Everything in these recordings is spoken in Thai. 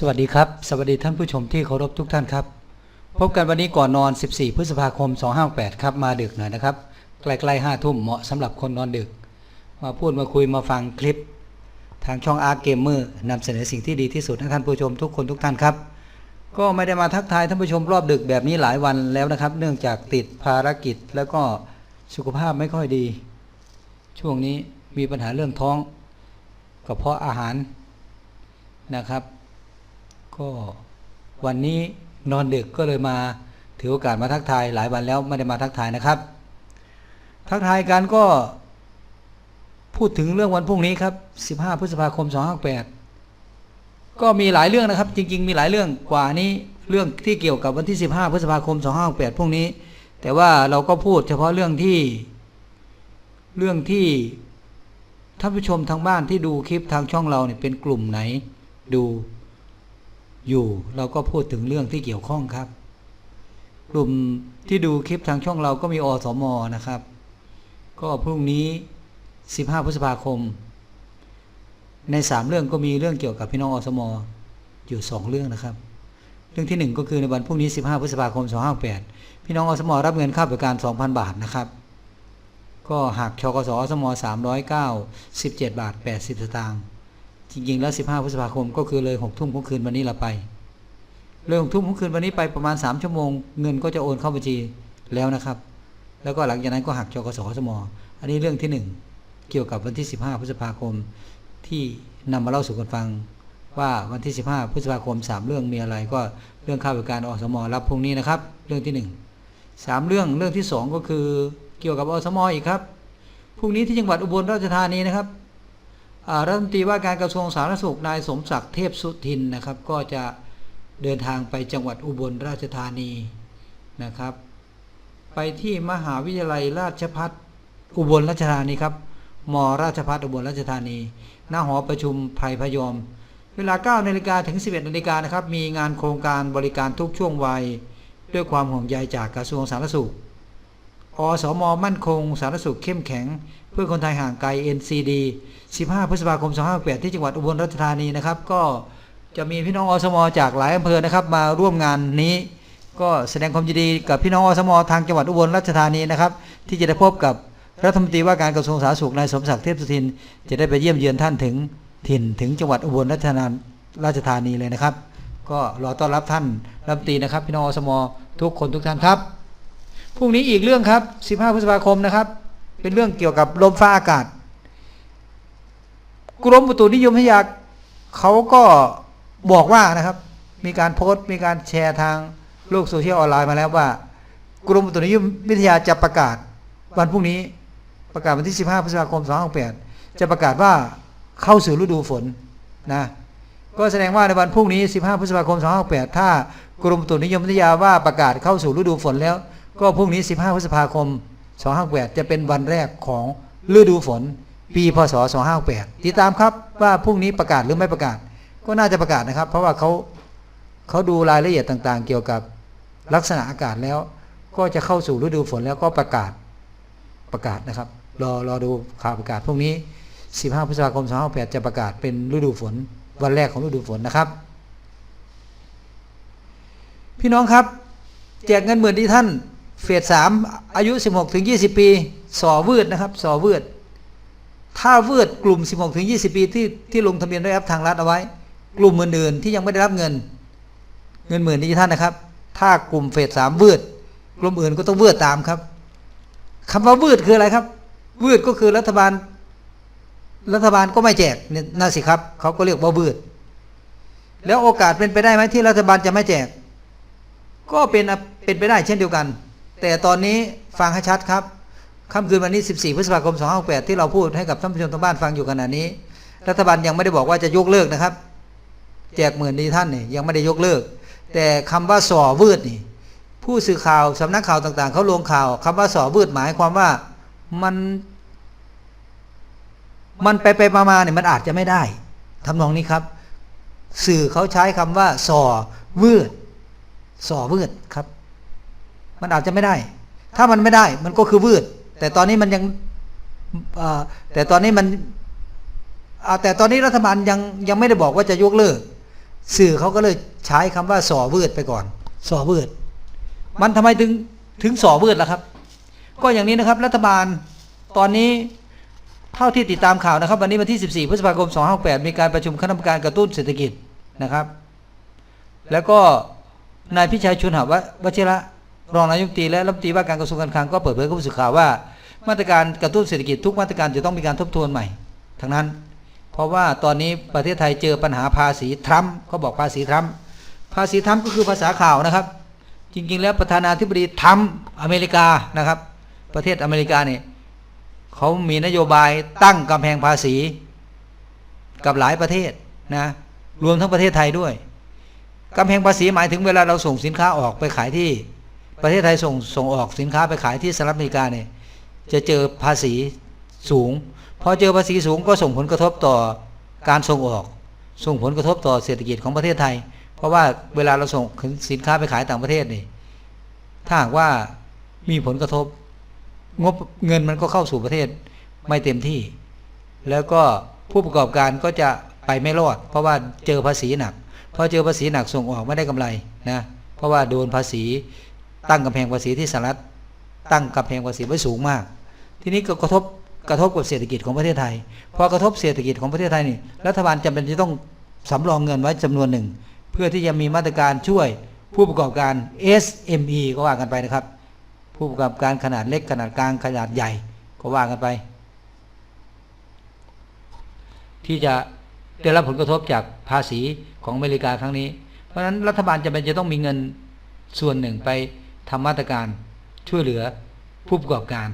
สวัสดีครับ สวัสดีท่านผู้ชมที่เคารพทุกท่านครับ พบกันวันนี้ก่อนนอน 14 พฤษภาคม 258 ครับ มาดึกหน่อยนะครับ ใกล้ๆ5ทุ่มเหมาะสำหรับคนนอนดึก มาพูดมาคุยมาฟังคลิป ทางช่องอาร์เกมเมอร์นำเสนอสิ่งที่ดีที่สุดให้ท่านผู้ชมทุกคนทุกท่านครับ ก็ไม่ได้มาทักทายท่านผู้ชมรอบดึกแบบนี้หลายวันแล้วนะครับ เนื่องจากติดภารกิจแล้วก็สุขภาพไม่ค่อยดี ช่วงนี้มีปัญหาเรื่องท้องกระเพาะอาหารนะครับ ก็วันนี้นอนดึกก็เลยมาถือโอกาสมาทักทายหลายวันแล้วไม่ได้มาทักทายนะครับ ทักทายกันก็พูดถึงเรื่องวันพรุ่งนี้ครับ 15 พฤษภาคม 258 ก็มีหลายเรื่องนะครับ จริง ๆ มีหลายเรื่องกว่านี้เรื่องที่เกี่ยวกับวันที่ 15 พฤษภาคม 258 พรุ่งนี้ แต่ว่าเราก็พูดเฉพาะเรื่องที่ เรื่องที่ท่านผู้ชมทางบ้านที่ดูคลิปทางช่องเราเนี่ยเป็นกลุ่มไหนดู อยู่ เราก็พูดถึงเรื่องที่เกี่ยวข้องครับ กลุ่มที่ดูคลิปทางช่องเราก็มีอสมนะครับ ก็พรุ่งนี้ 15 พฤษภาคม ใน 3 เรื่องก็มีเรื่องเกี่ยวกับพี่น้องอสมอยู่ 2 เรื่องนะครับ เรื่องที่ 1 ก็คือในวันพรุ่งนี้ 15 พฤษภาคม 258 พี่น้องอสมรับเงินค่าบริการ 2,000 บาทนะครับก็หักชกสอสม309 17 บาท 80 สตางค์ จริงๆ แล้ว 15พฤษภาคมก็คือเลย6ทุ่มของคืนวันนี้เราไปเลย6ทุ่มของคืนวันนี้ไปประมาณ 3 ชั่วโมง เงินก็จะโอนเข้าบัญชีแล้วนะครับ แล้วก็หลังจากนั้นก็หักจกสสมอันนี้เรื่องที่ 1 เกี่ยวกับวันที่ 15 พฤษภาคมที่นำมาเล่าสู่กันฟัง ว่าวันที่ 15 พฤษภาคม 3 เรื่องมีอะไรก็เรื่องค่าบริการอสมรับพรุ่งนี้นะครับ เรื่องที่ 1 3 เรื่องเรื่องที่ 2 ก็คือเกี่ยวกับอสมอีกครับพรุ่งนี้ที่จังหวัดอุบลราชธานีนะครับ รัฐมนตรีว่าการกระทรวงสาธารณสุขนายสมศักดิ์เทพสุทินนะครับ ก็จะเดินทางไปจังหวัดอุบลราชธานีนะครับ ไปที่มหาวิทยาลัยราชพัฒอุบลราชธานีครับมราชพัฒอุบลราชธานี หน้าหอประชุมไพรพยอม เวลา9นาฬิกาถึง 11นาฬิกานะครับ มีงานโครงการบริการทุกช่วงวัย ด้วยความห่วงใยจากกระทรวงสาธารณสุข อสมมั่นคง สาธารณสุขเข้มแข็ง เพื่อคนไทยห่างไกล NCD 15 พฤษภาคม 2568ที่จังหวัดอุบลราชธานีนะครับ ก็จะมีพี่น้องอสมจากหลายอำเภอนะครับ มาร่วมงานนี้ ก็แสดงความยินดีกับพี่น้องอสมทางจังหวัดอุบลราชธานีนะครับ ที่จะได้พบกับรัฐมนตรีว่าการกระทรวงสาธารณสุขนายสมศักดิ์เทพสุทิน จะได้ไปเยี่ยมเยือนท่านถึงถิ่นถึงจังหวัดอุบลราชธานีราชธานีเลยนะครับ ก็รอต้อนรับท่านรัฐมนตรีนะครับ พี่น้องอสมทุกคนทุกท่านครับ พรุ่งนี้อีกเรื่องครับ 15 พฤษภาคมนะครับ เป็นเรื่องเกี่ยวกับลมฟ้าอากาศ กรมอุตุนิยมวิทยาเขาก็บอกว่านะครับ มีการโพสต์มีการแชร์ทางโลกโซเชียลออนไลน์มาแล้วว่า กรมอุตุนิยมวิทยาจะประกาศวันพรุ่งนี้ประกาศวันที่ 15 พฤษภาคม 2568 จะประกาศว่าเข้าสู่ฤดูฝนนะก็แสดงว่าในวันพรุ่งนี้ 15 พฤษภาคม 2568 ถ้ากรมตุนิยมวิทยาว่าประกาศเข้าสู่ฤดูฝนแล้ว ก็พรุ่งนี้ 15พฤษภาคม 2568 จะเป็นวันแรกของฤดูฝน ปีพศ 2568 ติดตามครับว่าพรุ่งนี้ประกาศหรือไม่ประกาศ ก็น่าจะประกาศนะครับ เพราะว่าเขาเขาดูรายละเอียดต่างๆ เกี่ยวกับลักษณะอากาศแล้ว ก็จะเข้าสู่ฤดูฝนแล้วก็ประกาศประกาศนะครับ รอรอดูข่าวประกาศพรุ่งนี้ 15 พฤษภาคม 2568 จะประกาศเป็นฤดูฝน วันแรกของฤดูฝนนะครับ พี่น้องครับ แจกเงินหมื่นที่ท่าน เฟสสามอายุ 16ถึง20 ปีสอวืดนะครับสอวืดถ้าวืดกลุ่ม 16ถึง20 ปีที่ที่ลงทะเบียนด้วยแอปทางรัฐเอาไว้ กลุ่มอื่นๆที่ยังไม่ได้รับเงิน เงินหมื่นที่ท่านนะครับ ถ้ากลุ่มเฟสสามวืดกลุ่มอื่นก็ต้องวืดตามครับคำว่าวืดคืออะไรครับวืดก็คือรัฐบาล รัฐบาลก็ไม่แจกนี่ยนั่นสิครับเขาก็เรียกว่าวืดแล้วโอกาสเป็นไปได้ไหมที่รัฐบาลจะไม่แจก ก็เป็นเป็นไปได้เช่นเดียวกัน แต่ตอนนี้ฟังให้ชัดครับค่ำคืนวันนี้ 14 พฤษภาคม 2568 ที่เราพูดให้กับท่านผู้ชมทางบ้านฟังอยู่ขณะนี้ รัฐบาลยังไม่ได้บอกว่าจะยกเลิกนะครับ แจกหมื่นดีท่านนี่ยังไม่ได้ยกเลิก แต่คำว่าส่อวืดนี่ ผู้สื่อข่าวสำนักข่าวต่าง ๆเขาลงข่าวคำว่าส่อวืดหมายความว่ามัน มันไปไปมาๆเนี่ยมันอาจจะไม่ได้ทำนองนี้ครับ สื่อเขาใช้คำว่าส่อวืดส่อวืดครับ มันอาจจะไม่ได้ ถ้ามันไม่ได้มันก็คือวืด แต่ตอนนี้มันยังแต่ตอนนี้มันแต่ตอนนี้รัฐบาลยังยังไม่ได้บอกว่าจะยกเลิก สื่อเขาก็เลยใช้คำว่าส่อวืดไปก่อนส่อวืด มันทำไมถึงถึงส่อวืดล่ะครับ ก็อย่างนี้นะครับ รัฐบาลตอนนี้เท่าที่ติดตามข่าวนะครับ วันนี้วันที่ 14 พฤษภาคม 2568 มีการประชุมคณะกรรมการกระตุ้นเศรษฐกิจนะครับ แล้วก็นายพิชัยชุนหาววชิระ รองนายกตีและรัฐมนตรีว่าการกระทรวงการคลังก็เปิดเผยกับผู้สื่อข่าวว่า มาตรการกระตุ้นเศรษฐกิจทุกมาตรการจะต้องมีการทบทวนใหม่ ทั้งนั้น เพราะว่าตอนนี้ประเทศไทยเจอปัญหาภาษีทรัมป์เขาบอกภาษีทรัมป์ภาษีทรัมป์ก็คือภาษาข่าวนะครับ จริงๆ แล้วประธานาธิบดีทรัมป์อเมริกานะครับ ประเทศอเมริกาเนี่ยเขามีนโยบายตั้งกำแพงภาษีกับหลายประเทศนะรวมทั้งประเทศไทยด้วยกำแพงภาษีหมายถึงเวลาเราส่งสินค้าออกไปขายที่ ประเทศไทยส่งส่งออกสินค้าไปขายที่สหรัฐอเมริกาเนี่ยจะเจอภาษีสูงพอเจอภาษีสูงก็ส่งผลกระทบต่อการส่งออก ส่งผลกระทบต่อเศรษฐกิจของประเทศไทย เพราะว่าเวลาเราส่งสินค้าไปขายต่างประเทศนี่ถ้าหากว่ามีผลกระทบงบเงินมันก็เข้าสู่ประเทศไม่เต็มที่ แล้วก็ผู้ประกอบการก็จะไปไม่รอด เพราะว่าเจอภาษีหนักพอเจอภาษีหนักส่งออกไม่ได้กำไรนะเพราะว่าโดนภาษี ตั้งกำแพงภาษีที่สหรัฐตั้งกำแพงภาษีไว้สูงมาก ทีนี้ก็กระทบกระทบกับเศรษฐกิจของประเทศไทยพอกระทบเศรษฐกิจของประเทศไทยนี่รัฐบาลจำเป็นจะต้องสำรองเงินไว้จำนวนหนึ่ง เพื่อที่จะมีมาตรการช่วยผู้ประกอบการ SME ก็ว่ากันไปนะครับ ผู้ประกอบการขนาดเล็กขนาดกลางขนาดใหญ่ก็ว่ากันไป ที่จะได้รับผลกระทบจากภาษีของอเมริกาครั้งนี้ เพราะฉะนั้นรัฐบาลจำเป็นจะต้องมีเงินส่วนหนึ่งไป ทำมาตรการช่วยเหลือผู้ประกอบการ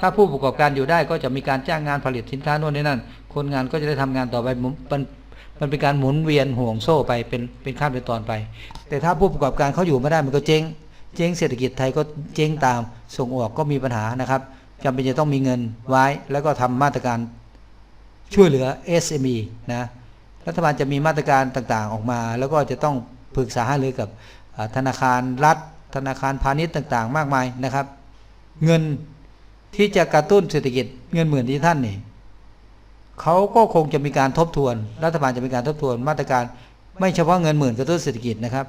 ถ้าผู้ประกอบการอยู่ได้ก็จะมีการจ้างงานผลิตสินค้าโน่นนี่นั่น คนงานก็จะได้ทำงานต่อไปมันมันเป็นการหมุนเวียนห่วงโซ่ไปเป็นเป็นขั้นเป็นตอนไป แต่ถ้าผู้ประกอบการเขาอยู่ไม่ได้มันก็เจ๊ง เจ๊งเศรษฐกิจไทยก็เจ๊งตามส่งออกก็มีปัญหานะครับจำเป็นจะต้องมีเงินไว้แล้วก็ทำมาตรการช่วยเหลือ SME นะรัฐบาลจะมีมาตรการต่างๆออกมา แล้วก็จะต้องปรึกษาหารือกับธนาคารรัฐ ธนาคารพาณิชย์ต่างๆ มากมายนะครับ เงินที่จะกระตุ้นเศรษฐกิจเงินหมื่นที่ท่านนี่เขาก็คงจะมีการทบทวน รัฐบาลจะมีการทบทวนมาตรการ ไม่เฉพาะเงินหมื่นกระตุ้นเศรษฐกิจนะครับ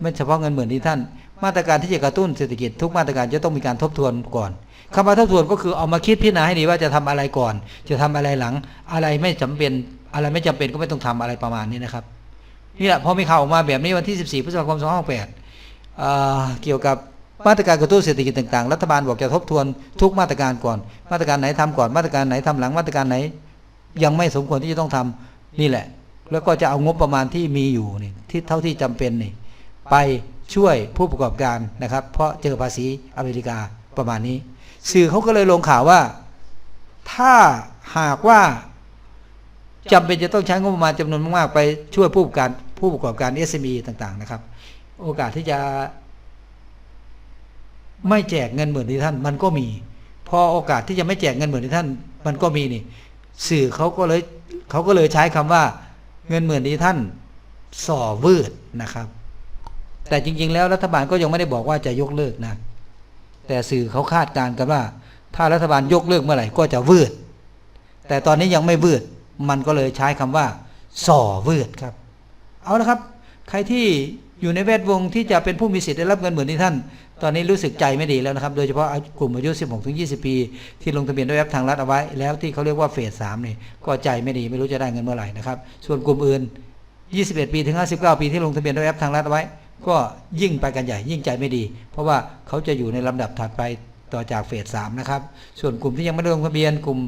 ไม่เฉพาะเงินหมื่นที่ท่าน มาตรการที่จะกระตุ้นเศรษฐกิจทุกมาตรการจะต้องมีการทบทวนก่อนคำว่าทบทวนก็คือเอามาคิดพิจารณาให้ดีว่าจะทำอะไรก่อน จะทำอะไรหลัง อะไรไม่จำเป็น อะไรไม่จำเป็นก็ไม่ต้องทำอะไรประมาณนี้นะครับนี่แหละพอมีข่าวออกมาแบบนี้วันที่ 14พฤษภาคม2568 เกี่ยวกับมาตรการกระตุ้นเศรษฐกิจต่างๆ รัฐบาลบอกจะทบทวนทุกมาตรการก่อน มาตรการไหนทำก่อน มาตรการไหนทำหลัง มาตรการไหน ยังไม่สมควรที่จะต้องทำนี่แหละ แล้วก็จะเอางบประมาณที่มีอยู่นี่ที่เท่าที่จำเป็นนี่ไปช่วยผู้ประกอบการนะครับ เพราะเจอภาษีอเมริกาประมาณนี้ สื่อเขาก็เลยลงข่าวว่า ถ้าหากว่าจำเป็นจะต้องใช้งบประมาณจำนวนมากๆไปช่วยผู้ประกอบการผู้ประกอบการ SME ต่างๆนะครับ โอกาสที่จะไม่แจกเงินหมื่นที่ท่าน มันก็มี พอโอกาสที่จะไม่แจกเงินหมื่นที่ท่าน มันก็มีนี่ สื่อเขาก็เลยเขาก็เลยใช้คำว่า เงินหมื่นที่ท่านส่อวืดนะครับ แต่จริง ๆ แล้วรัฐบาลก็ยังไม่ได้บอกว่าจะยกเลิกนะ แต่สื่อเขาคาดการณ์กันว่า ถ้ารัฐบาลยกเลิกเมื่อไหร่ก็จะวืด แต่ตอนนี้ยังไม่วืด มันก็เลยใช้คำว่าส่อวืดครับ เอาละครับ ใครที่ อยู่ในแวดวงที่จะเป็นผู้มีสิทธิ์ได้รับเงินหมื่นที่ท่าน ตอนนี้รู้สึกใจไม่ดีแล้วนะครับ โดยเฉพาะกลุ่มอายุ 16 ถึง 20 ปี ที่ลงทะเบียนด้วยแอปทางรัฐเอาไว้ แล้วที่เขาเรียกว่าเฟสสามนี่ก็ใจไม่ดีไม่รู้จะได้เงินเมื่อไหร่นะครับ ส่วนกลุ่มอื่น 21 ปีถึง 59 ปีที่ลงทะเบียนด้วยแอปทางรัฐเอาไว้ ก็ยิ่งไปกันใหญ่ยิ่งใจไม่ดี เพราะว่าเขาจะอยู่ในลำดับถัดไปต่อจากเฟสสามนะครับ ส่วนกลุ่มที่ยังไม่ได้ลงทะเบียนกลุ่ม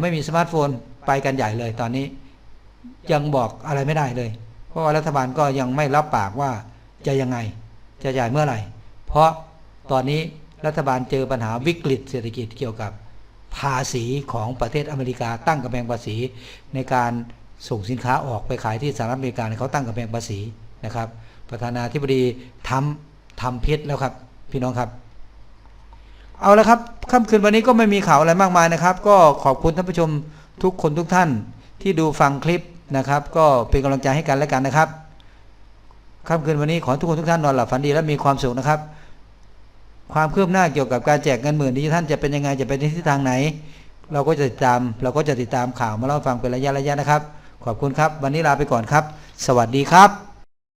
ไม่มีสมาร์ทโฟนไปกันใหญ่เลยตอนนี้ ยังบอกอะไรไม่ได้เลย ราะรัฐบาลก็ยังไม่รับปากว่าจะยังไง จะจ่ายเมื่อไหร่ เพราะตอนนี้รัฐบาลเจอปัญหาวิกฤตเศรษฐกิจเกี่ยวกับภาษีของประเทศอเมริกาตั้งกำแพงภาษี ในการส่งสินค้าออกไปขายที่สหรัฐอเมริกาเนี่ยเขาตั้งกำแพงภาษีนะครับ ประธานาธิบดีทำทำพิษแล้วครับ พี่น้องครับ เอาละครับค่ำคืนวันนี้ก็ไม่มีข่าวอะไรมากมายนะครับ ก็ขอบคุณท่านผู้ชมทุกคนทุกท่านที่ดูฟังคลิป นะครับ ก็เป็นกำลังใจให้กันและกันนะครับค่ำคืนวันนี้ขอให้ทุกคนทุกท่านนอนหลับฝันดีและมีความสุขนะครับ ความคืบหน้าเกี่ยวกับการแจกเงินหมื่นนี้ท่านจะเป็นยังไงจะเป็นในทิศทางไหน เราก็จะติดตาม เราก็จะติดตามข่าวมาเล่าฟังเป็นระยะระยะนะครับ ขอบคุณครับ วันนี้ลาไปก่อนครับ สวัสดีครับ